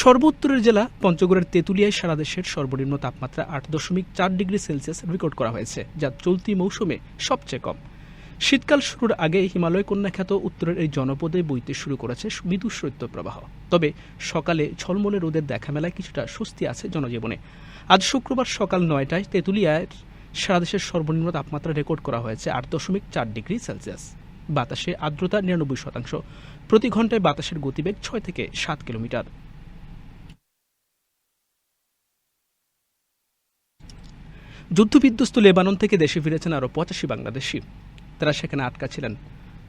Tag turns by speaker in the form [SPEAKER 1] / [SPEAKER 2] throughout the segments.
[SPEAKER 1] সর্বোত্তরের জেলা পঞ্চগড়ের তেঁতুলিয়ায় সারা দেশের সর্বনিম্ন তাপমাত্রা আট দশমিক চার ডিগ্রি সেলসিয়াস রেকর্ড করা হয়েছে, যা চলতি মৌসুমে সবচেয়ে কম। শীতকাল শুরুর আগে হিমালয় কন্যা খ্যাত উত্তরের এই জনপদে বইতে শুরু করেছে মৃদু শৈত্যপ্রবাহ তবে সকালে ঝলমলে রোদের দেখা মেলায় কিছুটা স্বস্তি আছে জনজীবনে। আজ শুক্রবার সকাল নয়টায় তেঁতুলিয়ায় সারা দেশের সর্বনিম্ন তাপমাত্রা রেকর্ড করা হয়েছে আট দশমিক চার ডিগ্রি সেলসিয়াস। বাতাসে আর্দ্রতা নিরানব্বই শতাংশ। প্রতি ঘন্টায় বাতাসের গতিবেগ ছয় থেকে সাত কিলোমিটার। যুদ্ধবিধ্বস্ত লেবানন থেকে দেশে ফিরেছেন আরও পঁচাশি বাংলাদেশি। তারা সেখানে আটকা ছিলেন।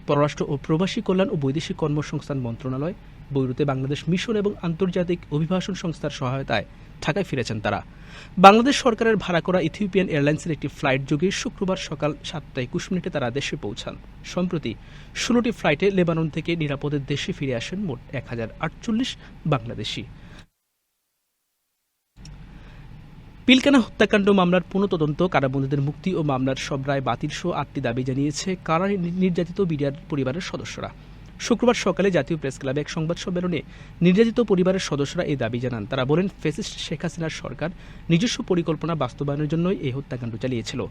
[SPEAKER 1] পররাষ্ট্র ও প্রবাসী কল্যাণ ও বৈদেশিক কর্মসংস্থান মন্ত্রণালয়, বৈরুতে বাংলাদেশ মিশন এবং আন্তর্জাতিক অভিবাসন সংস্থার সহায়তায় ঢাকায় ফিরেছেন তারা। বাংলাদেশ সরকারের ভাড়া করা ইথিওপিয়ান এয়ারলাইন্সের একটি ফ্লাইট যোগে শুক্রবার সকাল সাতটা একুশ মিনিটে তারা দেশে পৌঁছান। সম্প্রতি ষোলোটি ফ্লাইটে লেবানন থেকে নিরাপদে দেশে ফিরে আসেন মোট এক হাজার আটচল্লিশ বাংলাদেশি। পিলকানা হত্যাকাণ্ড মামলার পুনঃতদন্ত, কারাবন্দীদের মুক্তি ও মামলার সব রায় বাতিল সহ আটটি দাবি জানিয়েছে কারা নির্যাতিত বিডিআর পরিবারের সদস্যরা। শুক্রবার সকালে জাতীয় প্রেস ক্লাবে এক সংবাদ সম্মেলনে নির্যাতিত পরিবারের সদস্যরা এই দাবি জানান। তারা বলেন, ফেসিস্ট শেখ হাসিনার সরকার নিজস্ব পরিকল্পনা বাস্তবায়নের জন্যই এই হত্যাকাণ্ড চালিয়েছিল।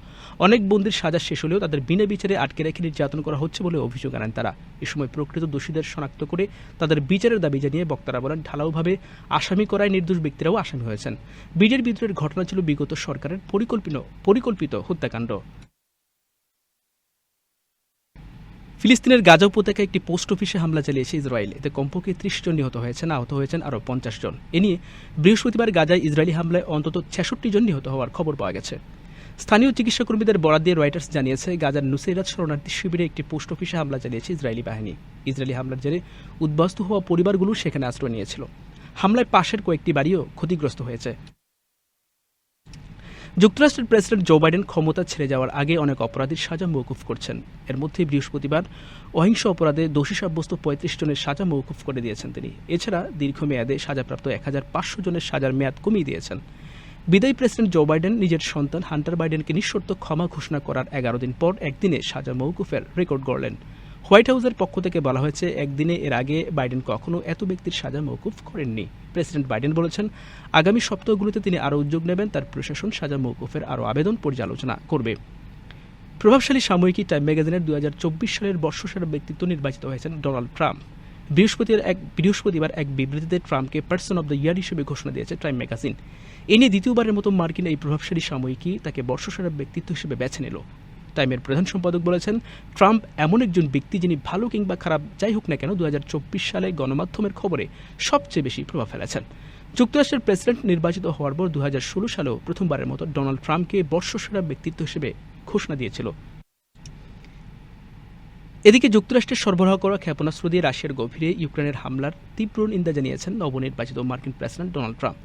[SPEAKER 1] অনেক বন্দির সাজা শেষ হলেও তাদের বিনা বিচারে আটকে রেখে নির্যাতন করা হচ্ছে বলে অভিযোগ আনেন তারা। এ সময় প্রকৃত দোষীদের শনাক্ত করে তাদের বিচারের দাবি জানিয়ে বক্তারা বলেন, ঢালাওভাবে আসামি করায় নির্দোষ ব্যক্তিরাও আসামি হয়েছেন। বিজের বিদ্রোহের ঘটনা ছিল বিগত সরকারের পরিকল্পিত পরিকল্পিত হত্যাকাণ্ড। ফিলিস্তিনের গাজা উপত্যকায় একটি পোস্ট অফিসে হামলা চালিয়েছে ইসরায়েল। এতে কমপক্ষে ত্রিশ জন নিহত হয়েছেন, আহত হয়েছেন আরও পঞ্চাশ জন। এ নিয়ে বৃহস্পতিবার গাজায় ইসরায়েলি হামলায় অন্তত ছেষট্টি জন নিহত হওয়ার খবর পাওয়া গেছে। স্থানীয় চিকিৎসা কর্মীদের বরাদ দিয়ে রয়টার্স জানিয়েছে, গাজার নুসেরাত শরণার্থী শিবিরে একটি পোস্ট অফিসে হামলা চালিয়েছে ইসরায়েলি বাহিনী। ইসরায়েলি হামলার জেরে উদ্বাস্ত হওয়া পরিবারগুলো সেখানে আশ্রয় নিয়েছিল। হামলায় পাশের কয়েকটি বাড়িও ক্ষতিগ্রস্ত হয়েছে। যুক্তরাষ্ট্রের প্রেসিডেন্ট জো বাইডেন ক্ষমতা ছেড়ে যাওয়ার আগে অনেক অপরাধীর সাজা মৌকুফ করছেন। এর মধ্যে বৃহস্পতিবার অহিংস অপরাধে দোষী সাব্যস্ত পঁয়ত্রিশ জনের সাজা মৌকুফ করে দিয়েছেন তিনি। এছাড়া দীর্ঘমেয়াদে সাজাপ্রাপ্ত এক হাজার পাঁচশো জনের সাজার মেয়াদ কমিয়ে দিয়েছেন। বিদায়ী প্রেসিডেন্ট জো বাইডেন নিজের সন্তান হান্টার বাইডেনকে নিঃশর্ত ক্ষমা ঘোষণা করার এগারো দিন পর একদিনে সাজা মৌকুফের রেকর্ড গড়লেন। হোয়াইট হাউসের পক্ষ থেকে বলা হয়েছে, একদিনে এর আগে বাইডেন কখনো এত ব্যক্তির সাজা মৌকুফ করেননি। প্রেসিডেন্ট বাইডেন বলেছেন, আগামী সপ্তাহগুলোতে তিনি আরও উদ্যোগ নেবেন, তার প্রশাসন সাজা মৌকুফের আরও আবেদন পর্যালোচনা করবে। প্রভাবশালী সাময়িকী টাইম ম্যাগাজিনের দুই হাজার চব্বিশ সালের বর্ষসেরা ব্যক্তিত্ব নির্বাচিত হয়েছেন ডোনাল্ড ট্রাম্প। বৃহস্পতিবার এক বৃহস্পতিবার এক বিবৃতিতে ট্রাম্পকে পার্সন অব দ্য ইয়ার হিসেবে ঘোষণা দিয়েছে টাইম ম্যাগাজিন। এ নিয়ে দ্বিতীয়বারের মতো মার্কিন এই প্রভাবশালী সাময়িকী তাকে বর্ষসেরা ব্যক্তিত্ব হিসেবে বেছে নিল। টাইমের প্রধান সম্পাদক বলেছেন, ট্রাম্প এমন একজন ব্যক্তি যিনি ভালো কিংবা খারাপ, যাই হোক না কেন দু সালে গণমাধ্যমের খবরে সবচেয়ে বেশি প্রভাব ফেলেছেন। যুক্তরাষ্ট্রের প্রেসিডেন্ট নির্বাচিত হওয়ার পর দু সালেও প্রথমবারের মতো ডোনাল্ড ট্রাম্পকে বর্ষসেরা ব্যক্তিত্ব হিসেবে ঘোষণা দিয়েছিল। এদিকে যুক্তরাষ্ট্রের সরবরাহ করা ক্ষেপণাস্ত্র দিয়ে রাশিয়ার গভীরে ইউক্রেনের হামলার তীব্র নিন্দা জানিয়েছেন নবনির্বাচিত মার্কিন প্রেসিডেন্ট ডোনাল্ড ট্রাম্প।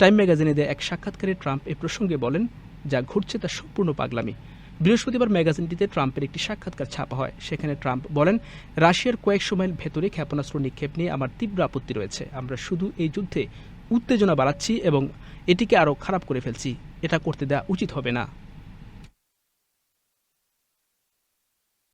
[SPEAKER 1] টাইম ম্যাগাজিনে দেয়া এক সাক্ষাৎকারে ট্রাম্প এ প্রসঙ্গে বলেন, যা ঘটছে তা সম্পূর্ণ পাগলামি। বৃহস্পতিবার ম্যাগাজিনটিতে ট্রাম্পের একটি সাক্ষাৎকার ছাপা হয়। সেখানে ট্রাম্প বলেন, রাশিয়ার কয়েক সময়ের ভেতরে ক্ষেপণাস্ত্র নিক্ষেপ নিয়ে আমার তীব্র আপত্তি রয়েছে। আমরা শুধু এই যুদ্ধে উত্তেজনা বাড়াচ্ছি এবং এটিকে আরও খারাপ করে ফেলছি। এটা করতে দেওয়া উচিত হবে না।